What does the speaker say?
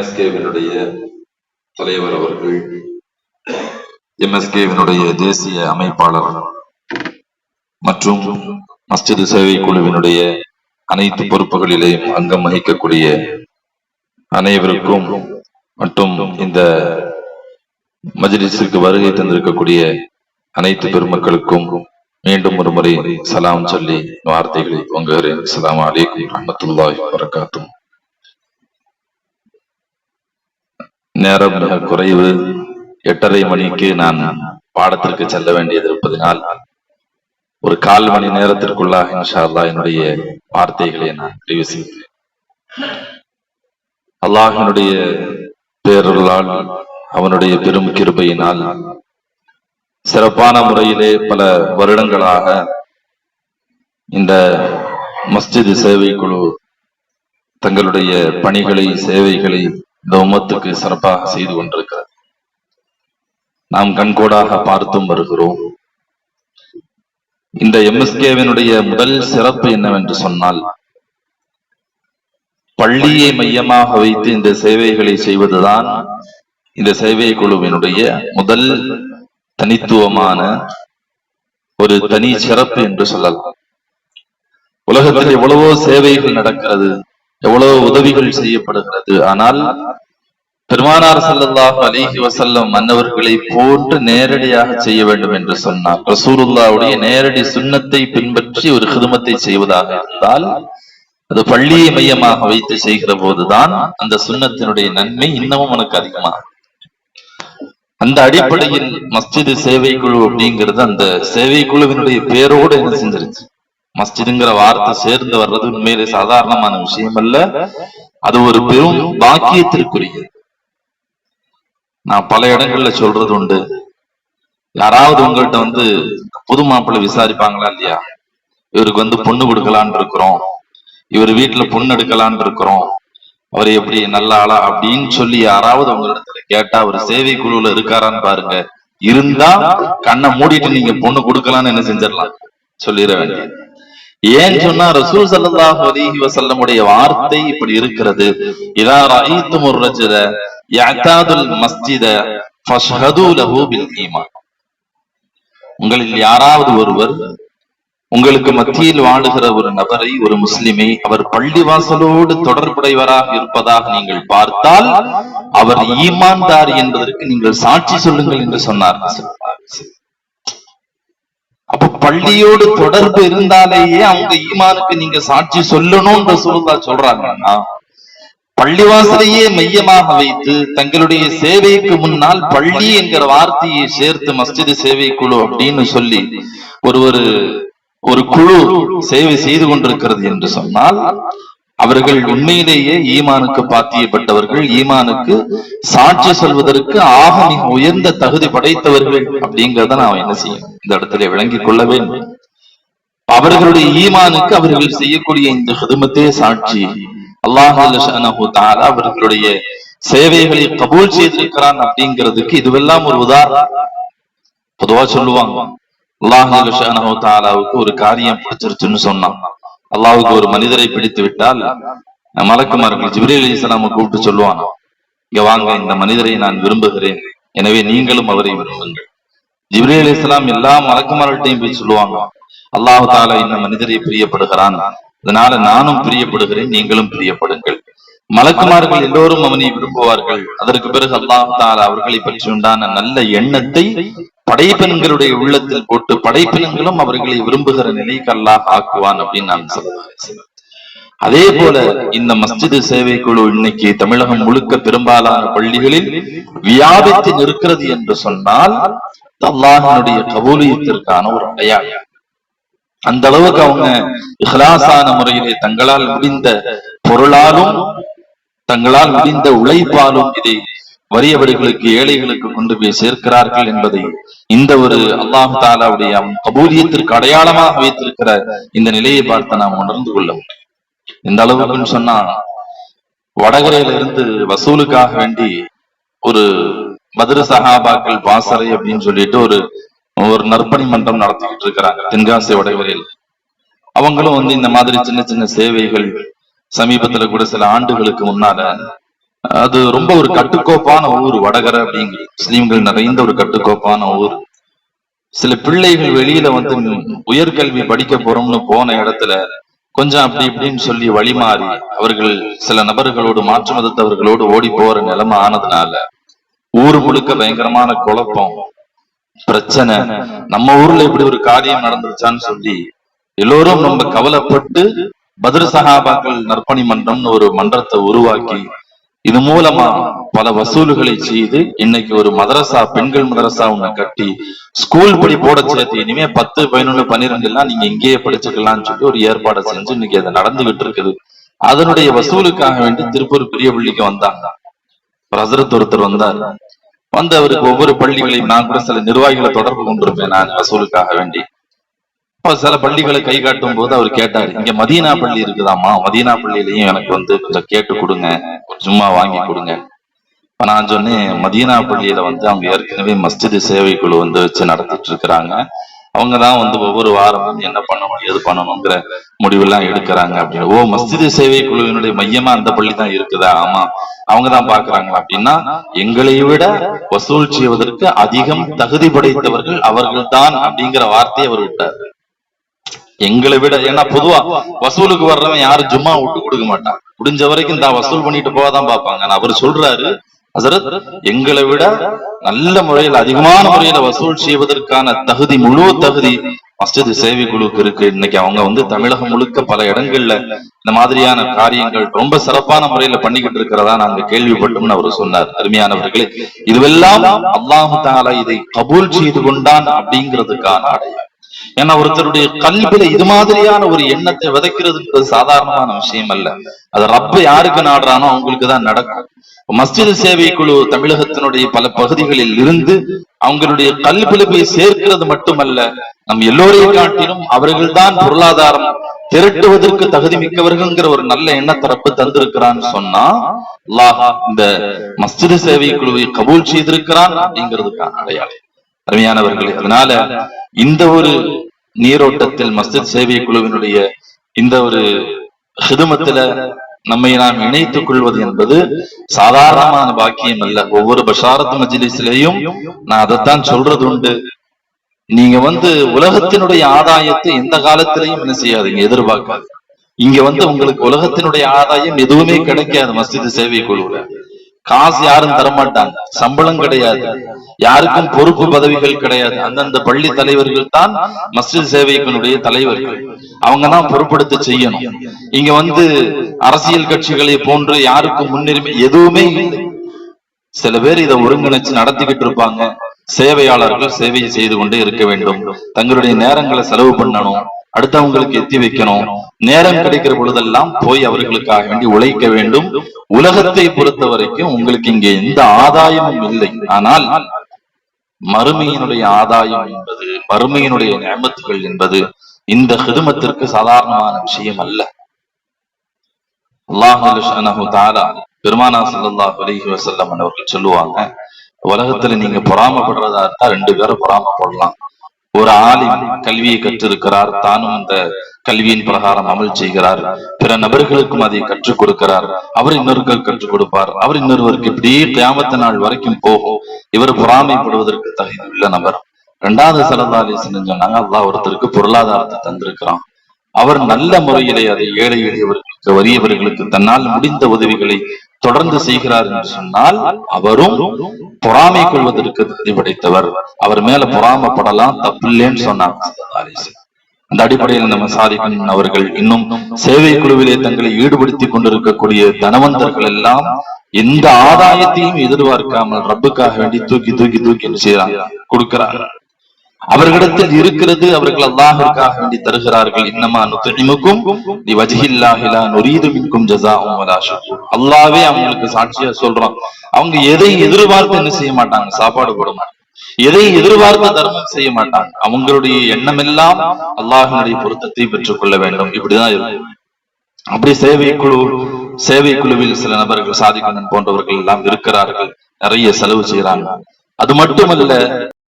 எம்எஸ்கேவினுடைய தலைவர் அவர்கள் எம்எஸ்கேவினுடைய தேசிய அமைப்பாளர் மற்றும் மஸ்ஜித் சேவை குழுவினுடைய அனைத்து பொறுப்புகளிலேயும் அங்கம் வகிக்கக்கூடிய அனைவருக்கும் மற்றும் இந்த மஜ்லிஸிற்கு வருகை தந்திருக்கக்கூடிய அனைத்து பெருமக்களுக்கும் மீண்டும் ஒரு முறை சலாம் சொல்லி வார்த்தைகளை பொங்குகிறேன் சலாம் அலைக்கும் ரஹ்மத்துல்லாஹி வரகாத்தும் நேரம் மிக குறைவு. எட்டரை மணிக்கு நான் பாடத்திற்கு செல்ல வேண்டியது இருப்பதனால் ஒரு கால் மணி நேரத்திற்குள்ளாக என்னுடைய வார்த்தைகளை நான் தெரிவு செய்கிறேன். அல்லாஹினுடைய பேரருளால் அவனுடைய பெரும் கிருபையினால் சிறப்பான முறையிலே பல வருடங்களாக இந்த மஸ்ஜித் சேவை குழு தங்களுடைய பணிகளை சேவைகளை இந்த உமத்துக்கு சிறப்பாக செய்து கொண்டிருக்கிறது. நாம் கண்கூடாக பார்த்தும் வருகிறோம். இந்த எம்எஸ்கேவினுடைய முதல் சிறப்பு என்னவென்று சொன்னால் பள்ளியை மையமாக வைத்து இந்த சேவைகளை செய்வதுதான் இந்த சேவை குழுவினுடைய முதல் தனித்துவமான ஒரு தனி சிறப்பு என்று சொல்லலாம். உலகத்தில் எவ்வளவோ சேவைகள் நடக்கிறது. எவ்வளவு உதவிகள் செய்யப்படுகிறது. ஆனால் பெருமானார் சல்லாஹ் அலிஹி வசல்லம் மன்னவர்களை போட்டு நேரடியாக செய்ய வேண்டும் என்று சொன்னார். ரசூருல்லாவுடைய நேரடி சுண்ணத்தை பின்பற்றி ஒரு ஹிதமத்தை செய்வதாக இருந்தால் அது பள்ளியை மையமாக வைத்து செய்கிற போதுதான் அந்த சுண்ணத்தினுடைய நன்மை இன்னமும் உனக்கு அதிகமாகும். அந்த அடிப்படையில் மஸ்ஜிது சேவை குழு அப்படிங்கிறது அந்த சேவை குழுவினுடைய பேரோடு என்ன செஞ்சிருச்சு? மஸ்ஜிதுங்கிற வார்த்தை சேர்ந்து வர்றது உண்மையிலே சாதாரணமான விஷயம் அல்ல அது ஒரு பெரும் பாக்கியத்திற்குரியது. நான் பல இடங்கள்ல சொல்றது உண்டு. யாராவது உங்கள்கிட்ட வந்து புது மாப்பிள்ளை விசாரிப்பாங்களா இல்லையா? இவருக்கு வந்து பொண்ணு கொடுக்கலான் இருக்கிறோம். இவர் வீட்டுல பொண்ணு எடுக்கலான் இருக்கிறோம். அவர் எப்படி நல்ல ஆளா? அப்படின்னு சொல்லி யாராவது உங்களிடத்துல கேட்டா அவர் சேவை குழுல இருக்காரான்னு பாருங்க. இருந்தா கண்ணை மூடிட்டு நீங்க பொண்ணு கொடுக்கலாம்னு என்ன செஞ்சிடலாம்? சொல்லிட வேண்டியது. ஏன் சொன்னா ரசூல் சல்லாஹ் அலிஹி வசல்லமுடைய வார்த்தை இப்படி இருக்கிறது. இதா ரஐத்தும் ஒரு யாத்தாதுல் மஸ்ஜித ஃபஷ்ஹது ஈமான். உங்களில் யாராவது ஒருவர் உங்களுக்கு மத்தியில் வாழுகிற ஒரு நபரை ஒரு முஸ்லிமை அவர் பள்ளிவாசலோடு தொடர்புடையவராக இருப்பதாக நீங்கள் பார்த்தால் அவர் ஈமான்தார் என்பதற்கு நீங்கள் சாட்சி சொல்லுங்கள் என்று சொன்னார். அப்ப பள்ளியோடு தொடர்பு இருந்தாலேயே அவங்க ஈமானுக்கு நீங்க சாட்சி சொல்லணும்ன்ற சொல்லுதா சொல்றாங்கன்னா பள்ளிவாசலையே மையமாக வைத்து தங்களுடைய சேவைக்கு முன்னால் பள்ளி என்கிற வார்த்தையை சேர்த்து மஸ்ஜிது சேவை குழு அப்படின்னு சொல்லி ஒரு ஒரு ஒரு குழு சேவை செய்து கொண்டிருக்கிறது என்று சொன்னால் அவர்கள் உண்மையிலேயே ஈமானுக்கு பாத்தியப்பட்டவர்கள். ஈமானுக்கு சாட்சி சொல்வதற்கு ஆக மிக உயர்ந்த தகுதி படைத்தவர்கள் அப்படிங்கறத நாம் என்ன செய்யணும்? இந்த இடத்துல விளங்கிக் கொள்ள வேண்டும். அவர்களுடைய ஈமானுக்கு அவர்கள் செய்யக்கூடிய இந்த ஹிதமத்தே சாட்சி. அல்லாஹ் அவர்களுடைய சேவைகளை கபூல் செய்திருக்கிறான் அப்படிங்கிறதுக்கு இதுவெல்லாம் ஒரு உதாரணம். பொதுவா சொல்லுவாங்க. அல்லாஹு தாராவுக்கு ஒரு காரியம் பிடிச்சிருச்சுன்னு சொன்னான். அல்லாவுக்கு ஒரு மனிதரை பிடித்து விட்டால் மலக்குமார்கள் ஜிப்ரீல் அலிஸ்லாம கூப்பிட்டு சொல்லுவான்? இங்க வாங்க இந்த மனிதரை நான் விரும்புகிறேன். எனவே நீங்களும் அவரை விரும்புங்கள். ஜிப்ரீல் அலி இஸ்லாம் எல்லா மலக்குமார்கள்ட்டையும் போய் சொல்லுவாங்க. அல்லாஹு தாலா இந்த மனிதரை பிரியப்படுகிறான். அதனால நானும் பிரியப்படுகிறேன் நீங்களும் பிரியப்படுங்கள். மலக்குமார்கள் எல்லோரும் அவனை விரும்புவார்கள். அதற்கு பிறகு அல்லாஹு தாலா அவர்களை பற்றி உண்டான நல்ல எண்ணத்தை படைப்பெண்களுடைய உள்ளத்தில் போட்டு படைப்பினங்களும் அவர்களை விரும்புகிற நிலைக்கு அல்லாஹ் ஆக்குவான் அப்படின்னு நான் சொல்லுவேன் அதே போல இந்த மஸ்ஜிது சேவை குழு இன்னைக்கு தமிழகம் முழுக்க பெரும்பாலான பள்ளிகளில் வியாபித்து நிற்கிறது என்று சொன்னால் அல்லாஹனுடைய கபூலியத்திற்கான ஒரு அடையாளம். அந்த அளவுக்கு அவங்க இஹ்லாசான முறையிலே தங்களால் முடிந்த பொருளாலும் தங்களால் முடிந்த உழைப்பாலும் இதை வறியவர்களுக்கு ஏழைகளுக்கு கொண்டு போய் சேர்க்கிறார்கள் என்பதை இந்த ஒரு அல்லாஹு தாலாவுடைய கபூலியத்திற்கு அடையாளமாக வைத்திருக்கிற இந்த நிலையை பார்த்து நாம் உணர்ந்து கொள்ள முடியும். இந்த அளவுக்குன்னு சொன்னா வடகரையில இருந்து வசூலுக்காக வேண்டி ஒரு மதுர சகாபாக்கள் பாசறை அப்படின்னு சொல்லிட்டு ஒரு ஒரு நற்பணி மன்றம் நடத்திக்கிட்டு இருக்கிறாங்க தென்காசி வடகரையில். அவங்களும் வந்து இந்த மாதிரி சின்ன சின்ன சேவைகள் சமீபத்துல கூட சில ஆண்டுகளுக்கு முன்னால அது ரொம்ப ஒரு கட்டுக்கோப்பான ஊர் வடகரை அப்படிங்கிற முஸ்லீம்கள் நிறைந்த ஒரு கட்டுக்கோப்பான ஊர். சில பிள்ளைகள் வெளியில வந்து உயர்கல்வி படிக்க போறோம்னு போன இடத்துல கொஞ்சம் அப்படி இப்படின்னு சொல்லி வழிமாறி அவர்கள் சில நபர்களோடு மாற்று மதத்தவர்களோடு ஓடி போற நிலைமை ஆனதுனால ஊர் முழுக்க பயங்கரமான குழப்பம் பிரச்சனை. நம்ம ஊர்ல இப்படி ஒரு காரியம் நடந்துருச்சான்னு சொல்லி எல்லோரும் நம்ம கவலைப்பட்டு பத்ர சகாபாக்கள் நற்பணி மன்றம்னு ஒரு மன்றத்தை உருவாக்கி இது மூலமா பல வசூல்களை செய்து இன்னைக்கு ஒரு மதரசா பெண்கள் மதரசா ஒண்ணு கட்டி ஸ்கூல் படி போட சேர்த்து இனிமே பத்து பதினொன்னு பன்னிரெண்டு எல்லாம் நீங்க இங்கேயே படிச்சுக்கலாம்னு சொல்லி ஒரு ஏற்பாடை செஞ்சு இன்னைக்கு அதை நடந்துகிட்டு இருக்குது. அதனுடைய வசூலுக்காக வேண்டி திருப்பூர் பெரிய பள்ளிக்கு வந்தாங்க. ஹசரத் ஒருத்தர் வந்தார். வந்து அவருக்கு ஒவ்வொரு பள்ளிகளையும் நான் கூட சில நிர்வாகிகளை தொடர்பு கொண்டிருப்பேன் நான் வசூலுக்காக வேண்டி. சில பள்ளிகளை கை காட்டும் போது அவர் கேட்டாரு இங்க மதீனா பள்ளி இருக்குதாமா மதீனா பள்ளியிலயும் எனக்கு வந்து கொஞ்சம் கேட்டு கொடுங்க சும்மா வாங்கி கொடுங்க. இப்ப நான் சொன்னேன் மதீனா பள்ளியில வந்து அவங்க ஏற்கனவே மஸ்ஜித் சேவை குழு வந்து வச்சு நடத்திட்டு இருக்கிறாங்க. அவங்கதான் வந்து ஒவ்வொரு வாரமும் என்ன பண்ணணும் எது பண்ணணுங்கிற முடிவெல்லாம் எடுக்கிறாங்க. அப்படின்னு ஓ மஸ்ஜித் சேவை குழுவினுடைய மையமா அந்த பள்ளி தான் இருக்குதா? ஆமா. அவங்கதான் பாக்குறாங்களா அப்படின்னா எங்களை விட வசூல் செய்வதற்கு அதிகம் தகுதி படைத்தவர்கள் அவர்கள் தான் அப்படிங்கிற வார்த்தையை அவர் விட்டார். எங்களை விட ஏன்னா பொதுவா வசூலுக்கு வர்றவன் யாரும் ஜும்மா விட்டு கொடுக்க மாட்டான். முடிஞ்ச வரைக்கும் தான் வசூல் பண்ணிட்டு போகாதான் பார்ப்பாங்க. அவர் சொல்றாரு ஹசரத் எங்களை விட நல்ல முறையில் அதிகமான முறையில வசூல் செய்வதற்கான தகுதி முழு தகுதி மஸ்ஜித் சேவை குழுவுக்கு இருக்கு. இன்னைக்கு அவங்க வந்து தமிழகம் முழுக்க பல இடங்கள்ல இந்த மாதிரியான காரியங்கள் ரொம்ப சிறப்பான முறையில பண்ணிக்கிட்டு இருக்கிறதா நாங்க கேள்விப்பட்டோம்னு அவர் சொன்னார். அருமையானவர்களே இதுவெல்லாம் அல்லாஹு தாலா இதை கபூல் செய்து கொண்டான் அப்படிங்கிறதுக்கான அடையாளம். ஏன்னா ஒருத்தருடைய கல்வியில இது மாதிரியான ஒரு எண்ணத்தை விதைக்கிறதுன்றது சாதாரணமான விஷயம் அல்ல அது ரப்ப யாருக்கு நாடுறானோ அவங்களுக்கு தான் நடக்கும். மஸ்ஜித் சேவை குழு தமிழகத்தினுடைய பல பகுதிகளில் இருந்து அவங்களுடைய கல்வியில போய் சேர்க்கிறது மட்டுமல்ல நம் எல்லோரையும் காட்டிலும் அவர்கள்தான் பொருளாதாரம் திரட்டுவதற்கு தகுதி மிக்கவர்கள்ங்கிற ஒரு நல்ல எண்ணத்தரப்பு தந்திருக்கிறான்னு சொன்னா அல்லாஹ் இந்த மஸ்ஜித் சேவை குழுவை கபூல் செய்திருக்கிறான் அப்படிங்கிறதுக்கான அடையாளம். அருமையானவர்களே அதனால இந்த ஒரு நீரோட்டத்தில் மஸ்ஜித் சேவை குழுவினுடைய இந்த ஒரு ஹிதுமத்துல நம்மை நாம் இணைத்துக் கொள்வது என்பது சாதாரணமான பாக்கியம் அல்ல. ஒவ்வொரு பஷாரத் மஜ்லிஸ்லயும் நான் அதைத்தான் சொல்றது உண்டு. நீங்க வந்து உலகத்தினுடைய ஆதாயத்தை எந்த காலத்திலையும் என்ன செய்யாதீங்க எதிர்பார்க்காது இங்க வந்து உங்களுக்கு உலகத்தினுடைய ஆதாயம் எதுவுமே கிடைக்காது மஸ்ஜித் சேவை குழுவுல. காசு யாரும் தரமாட்டாங்க. சம்பளம் கிடையாது. யாருக்கும் பொறுப்பு பதவிகள் கிடையாது. அந்தந்த பள்ளி தலைவர்கள் தான் மஸ்ஜித் சேவைகளுடைய தலைவர்கள். அவங்க தான் பொறுப்படுத்த செய்யணும். இங்க வந்து அரசியல் கட்சிகளை போன்று யாருக்கும் முன்னுரிமை எதுவுமே இல்லை. சில பேர் இதை ஒருங்கிணைச்சு நடத்திக்கிட்டு இருப்பாங்க. சேவையாளர்கள் சேவையை செய்து கொண்டே இருக்க வேண்டும். தங்களுடைய நேரங்களை செலவு பண்ணணும். அடுத்தவங்களுக்கு எத்தி வைக்கணும். நேரம் கிடைக்கிற பொழுதெல்லாம் போய் அவர்களுக்காக வேண்டி உழைக்க வேண்டும். உலகத்தை பொறுத்த வரைக்கும் உங்களுக்கு இங்கே எந்த ஆதாயமும் இல்லை. ஆனால் மறுமையினுடைய ஆதாயம் என்பது மறுமையினுடைய நியமத்துகள் என்பது இந்த ஹிதுமத்திற்கு சாதாரணமான விஷயம் அல்ல. அல்லாஹு தாலா பெருமானா ஸல்லல்லாஹு அலைஹி வஸல்லம் அவர்கள் சொல்லுவாங்க உலகத்துல நீங்க பொறாமப்படுறதா இருந்தா ரெண்டு பேரும் பொறாமப்படலாம் ஒரு ஆலிம் கல்வியை கற்றிருக்கிறார். தானும் அந்த கல்வியின் பிரகாரம் அமல் செய்கிறார். பிற நபர்களுக்கும் அதை கற்றுக் கொடுக்கிறார். அவர் இன்னொருக்கள் கற்றுக் கொடுப்பார். அவர் இன்னொருவருக்கு இப்படியே கியாமத்த நாள் வரைக்கும் போகும். இவர் பொறாமைப்படுவதற்கு தகுதி உள்ள நபர். இரண்டாவது சலதாலி சொன்னாங்க அல்லாஹ் ஒருத்தருக்கு பொருளாதாரத்தை தந்திருக்கிறான். அவர் நல்ல முறையிலே அதை ஏழை எளியவர்களுக்கு வறியவர்களுக்கு தன்னால் முடிந்த உதவிகளை தொடர்ந்து செய்கிறார் என்று சொன்னால் அவரும் பொறாமை கொள்வதற்கு தகுதி படைத்தவர் அவர் மேல பொறாமப்படலாம் தப்பில்லைன்னு சொன்னார். அந்த அடிப்படையில் நம்ம சாதிக்கணும் அவர்கள் இன்னும் சேவை குழுவிலே தங்களை ஈடுபடுத்திக் கொண்டிருக்கக்கூடிய தனவந்தர்கள் எல்லாம் எந்த ஆதாயத்தையும் எதிர்பார்க்காமல் ரப்புக்காக வேண்டி தூக்கி தூக்கி தூக்கி என்று செய்யறாங்க? கொடுக்கிறாங்க. அவர்களிடத்தில் இருக்கிறது அவர்கள் அல்லாஹிற்காக வேண்டி தருகிறார்கள். இன்னமா நுத்திமுக்கும் நீ நுரீது மின்கும் அவங்களுக்கு சாட்சியா சொல்றான். அவங்க எதை எதிர்பார்த்து என்ன செய்ய மாட்டாங்க? சாப்பாடு போட மாட்டாங்க. எதை எதிர்பார்த்து தர்மம் செய்ய மாட்டாங்க? அவங்களுடைய எண்ணம் எல்லாம் அல்லாஹினுடைய பொருத்தத்தை பெற்றுக் கொள்ள வேண்டும். இப்படிதான் இருக்கும். அப்படி சேவை குழு சேவை குழுவில் சில நபர்கள் சாதிக்கணும் போன்றவர்கள் எல்லாம் இருக்கிறார்கள். நிறைய செலவு செய்யறாங்க அது மட்டுமல்ல